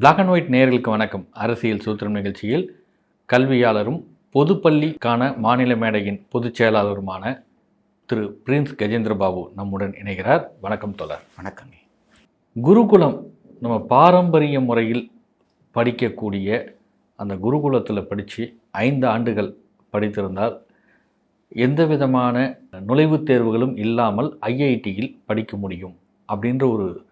Black and white நேயர்களுக்கு வணக்கம். அரசியல் சூத்திரம் நிகழ்ச்சியில் கல்வியாளரும் பொதுப்பள்ளிக்கான மாநில மேடையின் பொதுச் செயலாளருமான திரு பிரின்ஸ் கஜேந்திர பாபு நம்முடன் இணைகிறார். வணக்கம் தோழர். வணக்கங்க. குருகுலம் நம்ம பாரம்பரிய முறையில் படிக்கக்கூடிய அந்த குருகுலத்தில் படித்து ஐந்து ஆண்டுகள் படித்திருந்தால் எந்த விதமான நுழைவுத் தேர்வுகளும் இல்லாமல் ஐஐடியில் படிக்க முடியும் அப்படின்ற ஒரு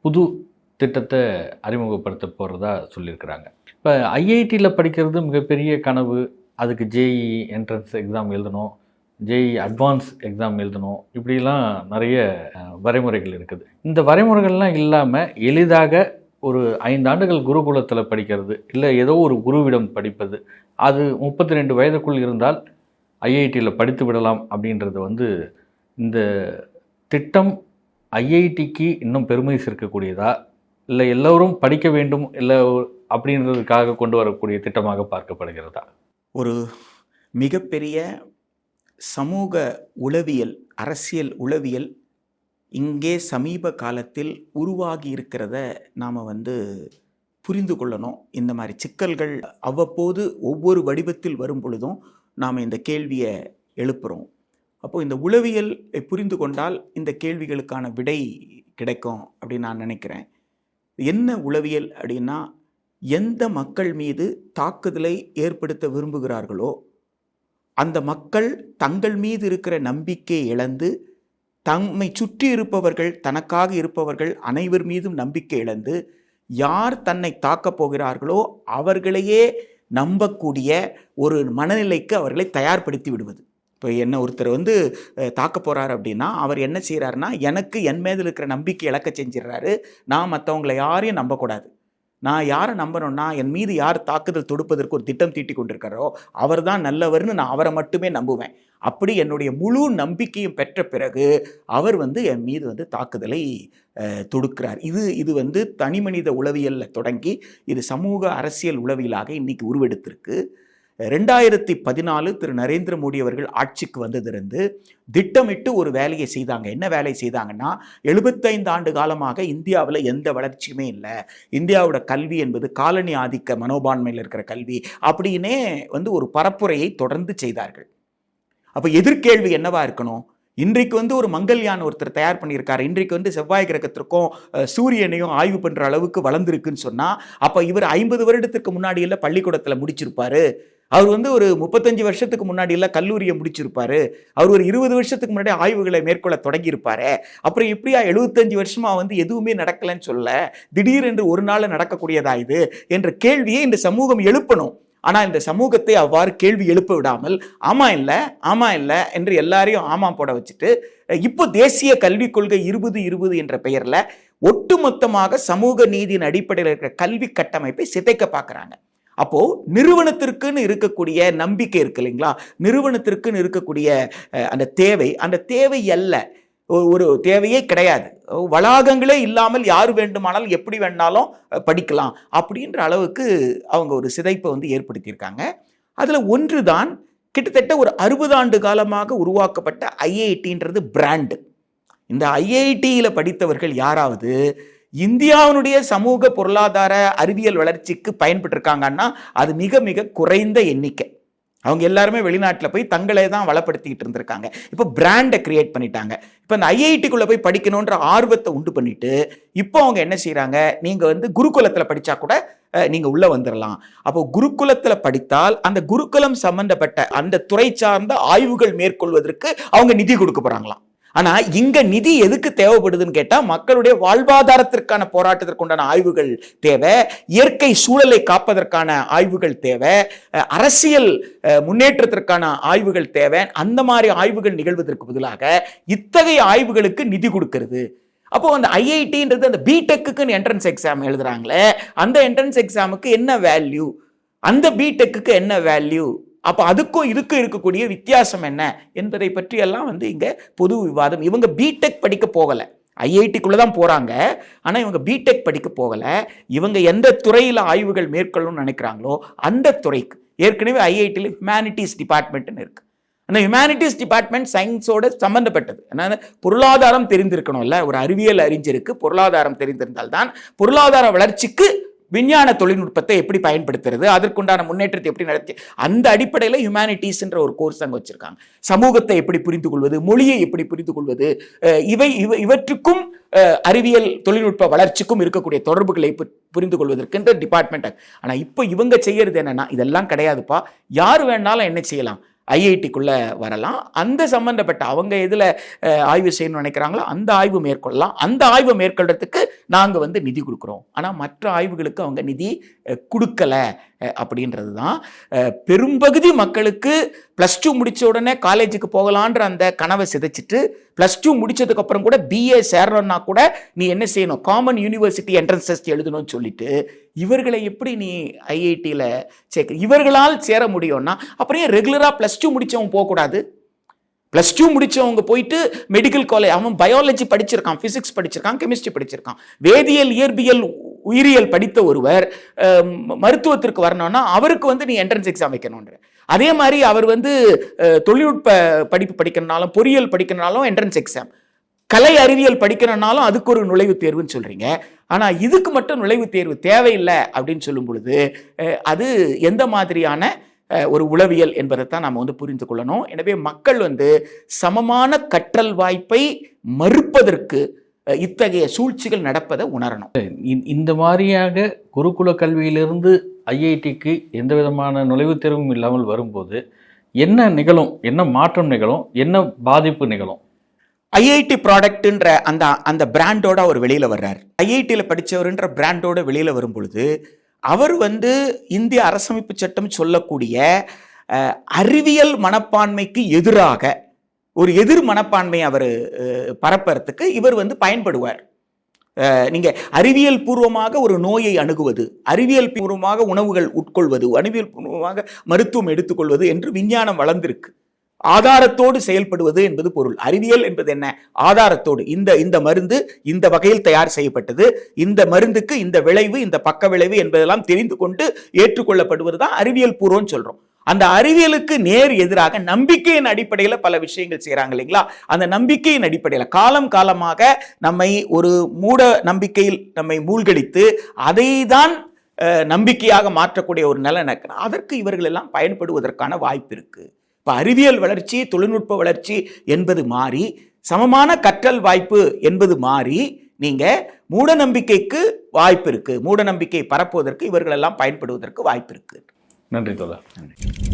புது திட்டத்தை அறிமுகப்படுத்த போகிறதா சொல்லியிருக்கிறாங்க. இப்போ ஐஐடியில் படிக்கிறது மிகப்பெரிய கனவு. அதுக்கு ஜேஇ என்ட்ரன்ஸ் எக்ஸாம் எழுதணும். ஜேஇ அட்வான்ஸ் எக்ஸாம் எழுதணும். இப்படிலாம் நிறைய வரைமுறைகள் இருக்குது. இந்த வரைமுறைகள்லாம் இல்லாமல் எளிதாக ஒரு ஐந்து ஆண்டுகள் குருகுலத்தில் படிக்கிறது இல்லை ஏதோ ஒரு குருவிடம் படிப்பது அது முப்பத்தி ரெண்டு வயதுக்குள் இருந்தால் ஐஐடியில் படித்து விடலாம் அப்படின்றது வந்து இந்த திட்டம் ஐஐடிக்கு இன்னும் பெருமை சேர்க்கக்கூடியதா? இல்லை எல்லோரும் படிக்க வேண்டும் இல்லை அப்படின்றதுக்காக கொண்டு வரக்கூடிய திட்டமாக பார்க்கப்படுகிறதா? ஒரு மிகப்பெரிய சமூக உளவியல் அரசியல் உளவியல் இங்கே சமீப காலத்தில் உருவாகி இருக்கிறத நாம் வந்து புரிந்து கொள்ளணும். இந்த மாதிரி சிக்கல்கள் அவ்வப்போது ஒவ்வொரு வடிவத்தில் வரும் பொழுதும் நாம் இந்த கேள்வியை எழுப்புகிறோம் அப்போது இந்த உளவியல் புரிந்து கொண்டால் இந்த கேள்விகளுக்கான விடை கிடைக்கும் அப்படின்னு நான் நினைக்கிறேன். என்ன உளவியல் அப்படின்னா எந்த மக்கள் மீது தாக்குதலை ஏற்படுத்த விரும்புகிறார்களோ அந்த மக்கள் தங்கள் மீது இருக்கிற நம்பிக்கை இழந்து தம்மை சுற்றி இருப்பவர்கள் தனக்காக இருப்பவர்கள் அனைவர் மீதும் நம்பிக்கை இழந்து யார் தன்னை தாக்கப் போகிறார்களோ அவர்களையே நம்பக்கூடிய ஒரு மனநிலைக்கு அவர்களை தயார்படுத்தி விடுவது. இப்போ என்ன ஒருத்தர் வந்து தாக்க போகிறார் அப்படின்னா அவர் என்ன செய்கிறாருன்னா எனக்கு என் மேதில் இருக்கிற நம்பிக்கை இழக்க செஞ்சிடுறாரு. நான் மற்றவங்களை யாரையும் நம்பக்கூடாது. நான் யாரை நம்பணும்னா என் மீது யார் தாக்குதல் தொடுப்பதற்கு ஒரு திட்டம் தீட்டி கொண்டிருக்காரோ அவர் தான் நல்லவர்னு நான் அவரை மட்டுமே நம்புவேன். அப்படி என்னுடைய முழு நம்பிக்கையும் பெற்ற பிறகு அவர் வந்து என் மீது வந்து தாக்குதலை தொடுக்கிறார். இது இது வந்து தனிமனித உளவியலில் தொடங்கி இது சமூக அரசியல் உளவியலாக இன்றைக்கி உருவெடுத்திருக்கு. ரெண்டாயிரத்தி பதினாலு திரு நரேந்திர மோடி அவர்கள் ஆட்சிக்கு வந்ததிலிருந்து திட்டமிட்டு ஒரு வேலையை செய்தாங்க. என்ன வேலை செய்தாங்கன்னா எழுபத்தைந்து ஆண்டு காலமாக இந்தியாவில் எந்த வளர்ச்சியுமே இல்லை. இந்தியாவோட கல்வி என்பது காலனி ஆதிக்க மனோபான்மையில் இருக்கிற கல்வி அப்படின்னே வந்து ஒரு பரப்புரையை தொடர்ந்து செய்தார்கள். அப்போ எதிர்கேள்வி என்னவா இருக்கணும்? இன்றைக்கு வந்து ஒரு மங்கள்யான் ஒருத்தர் தயார் பண்ணியிருக்காரு. இன்றைக்கு வந்து செவ்வாய் கிரகத்திற்கும் சூரியனையும் ஆய்வு பண்ணுற அளவுக்கு வளர்ந்துருக்குன்னு சொன்னால் அப்போ இவர் ஐம்பது வருடத்துக்கு முன்னாடி எல்லாம் பள்ளிக்கூடத்தில் முடிச்சிருப்பாரு. அவர் வந்து ஒரு முப்பத்தஞ்சு வருஷத்துக்கு முன்னாடி எல்லாம் கல்லூரியை முடிச்சிருப்பாரு. அவர் ஒரு இருபது வருஷத்துக்கு முன்னாடி ஆய்வுகளை மேற்கொள்ள தொடங்கியிருப்பாரு. அப்புறம் எப்படியா எழுபத்தஞ்சு வருஷமா வந்து எதுவுமே நடக்கலைன்னு சொல்ல திடீரென்று ஒரு நாள் நடக்கக்கூடியதா இது என்ற கேள்வியை இந்த சமூகம் எழுப்பணும். ஆனால் இந்த சமூகத்தை அவ்வாறு கேள்வி எழுப்ப விடாமல் ஆமா இல்லை ஆமா இல்லை என்று எல்லாரையும் ஆமாம் போட வச்சுட்டு இப்போ தேசிய கல்விக் கொள்கை இருபது இருபது என்ற பெயரில் ஒட்டுமொத்தமாக சமூக நீதியின் அடிப்படையில் இருக்கிற கல்வி கட்டமைப்பை சிதைக்க பார்க்குறாங்க. அப்போ நிறுவனத்திற்குன்னு இருக்கக்கூடிய நம்பிக்கை இருக்கு இல்லைங்களா? நிறுவனத்திற்குன்னு இருக்கக்கூடிய அந்த தேவை அந்த தேவை அல்ல. ஒரு தேவையே கிடையாது. வளாகங்களே இல்லாமல் யார் வேண்டுமானாலும் எப்படி வேணாலும் படிக்கலாம். அப்படின்ற அளவுக்கு அவங்க ஒரு சிதைப்பை வந்து ஏற்படுத்தியிருக்காங்க. அதில் ஒன்று தான் கிட்டத்தட்ட ஒரு அறுபது ஆண்டு காலமாக உருவாக்கப்பட்ட ஐஐடின்றது பிராண்டு. இந்த ஐஐடியில் படித்தவர்கள் யாராவது இந்தியாவினுடைய சமூக பொருளாதார அறிவியல் வளர்ச்சிக்கு பயன்பட்டிருக்காங்கன்னா அது மிக மிக குறைந்த எண்ணிக்கை. அவங்க எல்லாருமே வெளிநாட்டில் போய் தங்களை தான் வளப்படுத்திக்கிட்டு இருந்திருக்காங்க. இப்போ பிராண்டை கிரியேட் பண்ணிட்டாங்க. இப்போ அந்த ஐஐடிக்குள்ளே போய் படிக்கணுன்ற ஆர்வத்தை உண்டு பண்ணிட்டு இப்போ அவங்க என்ன செய்கிறாங்க நீங்கள் வந்து குருகுலத்தில் படித்தா கூட நீங்கள் உள்ளே வந்துடலாம் அப்போ குருகுலத்தில் படித்தால் அந்த குருகுலம் சம்பந்தப்பட்ட அந்த துறை சார்ந்த ஆய்வுகள் மேற்கொள்வதற்கு அவங்க நிதி கொடுக்க போகிறாங்களாம் ஆனா இங்க நிதி எதுக்கு தேவைப்படுதுன்னு கேட்டா மக்களுடைய வாழ்வாதாரத்திற்கான போராட்டத்திற்குண்டான ஆய்வுகள் தேவை இயற்கை சூழலை காப்பதற்கான ஆய்வுகள் தேவை அரசியல் முன்னேற்றத்திற்கான ஆய்வுகள் தேவை அந்த மாதிரி ஆய்வுகள் நிகழ்வதற்கு பதிலாக இத்தகைய ஆய்வுகளுக்கு நிதி கொடுக்கிறது. அப்போ அந்த ஐஐடின்றது அந்த பிடெக்குன்னு என்ட்ரன்ஸ் எக்ஸாம் எழுதுறாங்களே அந்த என்ட்ரன்ஸ் எக்ஸாமுக்கு என்ன வேல்யூ அந்த பிடெக்குக்கு என்ன வேல்யூ அப்போ அதுக்கும் இதுக்கும் இருக்கக்கூடிய வித்தியாசம் என்ன என்பதை பற்றியெல்லாம் வந்து இங்கே பொது விவாதம். இவங்க பிடெக் படிக்க போகலை. ஐஐடிக்குள்ளே தான் போகிறாங்க ஆனால் இவங்க பிடெக் படிக்க போகலை. இவங்க எந்த துறையில் ஆய்வுகள் மேற்கொள்ளணும்னு நினைக்கிறாங்களோ அந்த துறைக்கு. ஏற்கனவே ஐஐடியில் ஹியூமானிட்டிஸ் டிபார்ட்மெண்ட்னு இருக்குது அந்த ஹியூமானிட்டிஸ் டிபார்ட்மெண்ட் சயின்ஸோட சம்பந்தப்பட்டது. ஏன்னா பொருளாதாரம் தெரிந்திருக்கணும்ல. ஒரு அறிவியல் அறிஞருக்கு பொருளாதாரம் தெரிந்திருந்தால்தான் பொருளாதார வளர்ச்சிக்கு விஞ்ஞான தொழில்நுட்பத்தை எப்படி பயன்படுத்துறது? அதற்குண்டான முன்னேற்றத்தை எப்படி நடத்தி அந்த அடிப்படையில் ஹியூமனிட்டிஸ்ன்ற ஒரு கோர்ஸ் அங்கே வச்சுருக்காங்க. சமூகத்தை எப்படி புரிந்து கொள்வது? மொழியை எப்படி புரிந்து கொள்வது? இவை இவ இவற்றுக்கும் அறிவியல் தொழில்நுட்ப வளர்ச்சிக்கும் இருக்கக்கூடிய தொடர்புகளை புரிந்து கொள்வதற்குன்ற டிபார்ட்மெண்ட் ஆனால் இப்போ இவங்க செய்யறது என்னன்னா இதெல்லாம் கிடையாதுப்பா. யார் வேணாலும் என்ன செய்யலாம்? ஐஐடிக்குள்ள வரலாம். அந்த சம்பந்தப்பட்ட அவங்க எதில் ஆய்வு செய்யணும்னு நினைக்கிறாங்களோ அந்த ஆய்வு மேற்கொள்ளலாம். அந்த ஆய்வு மேற்கொள்றதுக்கு நாங்கள் வந்து நிதி கொடுக்குறோம். ஆனால் மற்ற ஆய்வுகளுக்கு அவங்க நிதி கொடுக்கலை. கொடுக்கல அப்படின்றது தான் பெரும்பகுதி மக்களுக்கு ப்ளஸ் டூ முடித்த உடனே காலேஜுக்கு போகலான்ற அந்த கனவை சிதைச்சிட்டு ப்ளஸ் டூ முடிச்சதுக்கு அப்புறம் கூட பிஏ சேரணும்னா கூட நீ என்ன செய்யணும்? காமன் யூனிவர்சிட்டி என்ட்ரன்ஸ் டெஸ்ட் எழுதணும்னு சொல்லிட்டு இவர்களை எப்படி நீ ஐஐடியில் சேர்க்க இவர்களால் சேர முடியும்னா அப்புறம் ஏன் ரெகுலராக ப்ளஸ் டூ முடித்தவன் போகக்கூடாது? ப்ளஸ் டூ முடிச்சவங்க போயிட்டு மெடிக்கல் காலேஜ் அவன் பயாலஜி படிச்சிருக்கான் ஃபிசிக்ஸ் படிச்சிருக்கான் கெமிஸ்ட்ரி படிச்சிருக்கான். வேதியியல் இயற்பியல் உயிரியல் படித்த ஒருவர் மருத்துவத்திற்கு வரணும்னா அவருக்கு வந்து நீ என்ட்ரன்ஸ் எக்ஸாம் வைக்கணுன்ற அதே மாதிரி அவர் வந்து தொழில்நுட்ப படிப்பு படிக்கணும்னாலும் பொறியியல் படிக்கணும்னாலும் என்ட்ரன்ஸ் எக்ஸாம் கலை அறிவியல் படிக்கணும்னாலும் அதுக்கு ஒரு நுழைவுத் தேர்வுன்னு சொல்கிறீங்க ஆனால் இதுக்கு மட்டும் நுழைவுத் தேர்வு தேவையில்லை அப்படின்னு சொல்லும் பொழுது அது எந்த மாதிரியான ஒரு உளவியல் என்பதை தான் நாம் வந்து புரிந்து கொள்ளணும். எனவே மக்கள் வந்து சமமான கற்றல் வாய்ப்பை மறுப்பதற்கு இத்தகைய சூழ்ச்சிகள் நடப்பதை உணரணும். இந்த- மாதிரியாக குருகுல கல்வியிலிருந்து ஐஐடிக்கு எந்த விதமான நுழைவுத் தேர்வும் இல்லாமல் வரும்போது என்ன நிகழும்? என்ன மாற்றம் நிகழும்? என்ன பாதிப்பு நிகழும்? ஐஐடி ப்ராடக்ட்ன்ற அந்த அந்த பிராண்டோட அவர் வெளியில வர்றார். ஐஐடியில் படிச்சவருன்ற பிராண்டோட வெளியில வரும் பொழுது அவர் வந்து இந்திய அரசமைப்பு சட்டம் சொல்லக்கூடிய அறிவியல் மனப்பான்மைக்கு எதிராக ஒரு எதிர் மனப்பான்மை அவர் பரப்புறதுக்கு இவர் வந்து பயன்படுவார். நீங்கள் அறிவியல் பூர்வமாக ஒரு நோயை அணுகுவது அறிவியல் பூர்வமாக உணவுகள் உட்கொள்வது அறிவியல் பூர்வமாக மருத்துவம் எடுத்துக்கொள்வது என்று விஞ்ஞானம் வளர்ந்திருக்கு. ஆதாரத்தோடு செயல்படுவது என்பது பொருள். அறிவியல் என்பது என்ன? ஆதாரத்தோடு. இந்த இந்த மருந்து இந்த வகையில் தயார் செய்யப்பட்டது. இந்த மருந்துக்கு இந்த விளைவு இந்த பக்க விளைவு என்பதெல்லாம் தெரிந்து கொண்டு ஏற்றுக்கொள்ளப்படுவது தான் அறிவியல் பூர்வம்னு சொல்றோம். அந்த அறிவியலுக்கு நேர் எதிராக நம்பிக்கையின் அடிப்படையில் பல விஷயங்கள் செய்கிறாங்க இல்லைங்களா? அந்த நம்பிக்கையின் அடிப்படையில் காலம் காலமாக நம்மை ஒரு மூட நம்பிக்கையில் நம்மை மூழ்கடித்து அதை தான் நம்பிக்கையாக மாற்றக்கூடிய ஒரு நிலை நடக்குது. அதற்கு இவர்கள் எல்லாம் பயன்படுவதற்கான வாய்ப்பு இருக்குது இப்போ அறிவியல் வளர்ச்சி தொழில்நுட்ப வளர்ச்சி என்பது மாறி சமமான கற்றல் வாய்ப்பு என்பது மாறி நீங்க மூட நம்பிக்கைக்கு வாய்ப்பு இருக்கு. மூட நம்பிக்கை பரப்புவதற்கு இவர்கள் எல்லாம் பயன்படுவதற்கு வாய்ப்பு இருக்கு. நன்றி தோழர். நன்றி.